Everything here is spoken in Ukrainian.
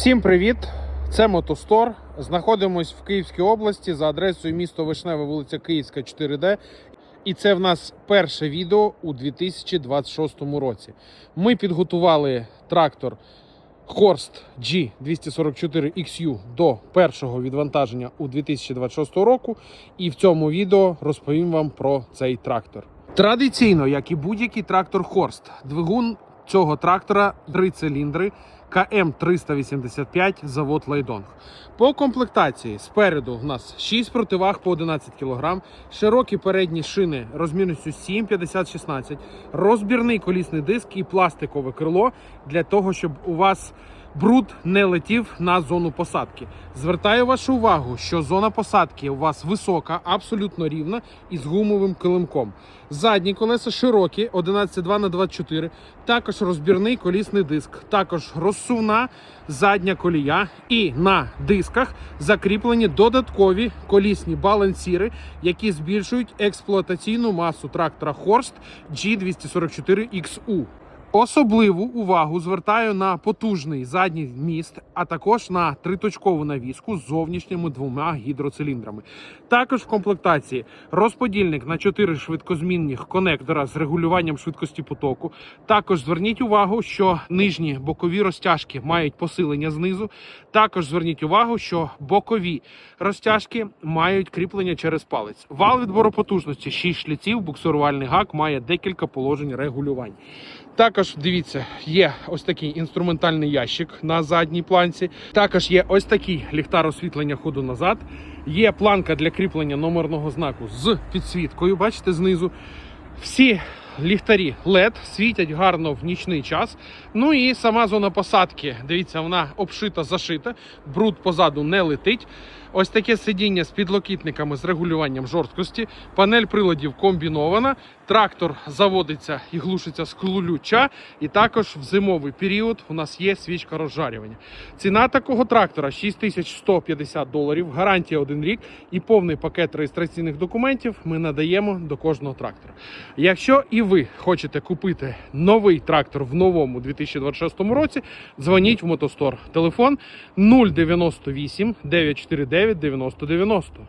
Всім привіт! Це Мотостор. Знаходимось в Київській області за адресою місто Вишневе, вулиця Київська, 4D. І це в нас перше відео у 2026 році. Ми підготували трактор Horst G244XU до першого відвантаження у 2026 року. І в цьому відео розповім вам про цей трактор. Традиційно, як і будь-який трактор Horst, двигун цього трактора три циліндри. КМ 385 завод Лайдонг. По комплектації спереду у нас 6 противаг по 11 кг, широкі передні шини розмірністю 7, 50, 16, розбірний колісний диск і пластикове крило для того, щоб у вас бруд не летів на зону посадки. Звертаю вашу увагу, що зона посадки у вас висока, абсолютно рівна і з гумовим килимком. Задні колеса широкі, 11,2 на 24, також розбірний колісний диск, також розсувна задня колія, і на дисках закріплені додаткові колісні балансіри, які збільшують експлуатаційну масу трактора Horst G244XU. Особливу увагу звертаю на потужний задній міст, а також на триточкову навіску з зовнішніми двома гідроциліндрами. Також в комплектації розподільник на 4 швидкозмінних конектора з регулюванням швидкості потоку. Також зверніть увагу, що нижні бокові розтяжки мають посилення знизу. Також зверніть увагу, що бокові розтяжки мають кріплення через палець. Вал відбору потужності 6 шліців, буксирувальний гак має декілька положень регулювань. Також дивіться, є ось такий інструментальний ящик на задній планці. Також є ось такий ліхтар освітлення ходу назад. Є планка для кріплення номерного знаку з підсвіткою. Бачите, знизу. Всі ліхтарі LED світять гарно в нічний час. Ну і сама зона посадки. Дивіться, вона обшита, зашита, бруд позаду не летить. Ось таке сидіння з підлокітниками з регулюванням жорсткості. Панель приладів комбінована. Трактор заводиться і глушиться з ключа. І також в зимовий період у нас є свічка розжарювання. Ціна такого трактора 6150 доларів, гарантія 1 рік і повний пакет реєстраційних документів ми надаємо до кожного трактора. Якщо ви хочете купити новий трактор в новому 2026 році, дзвоніть в Мотостор. Телефон 098 949 9090.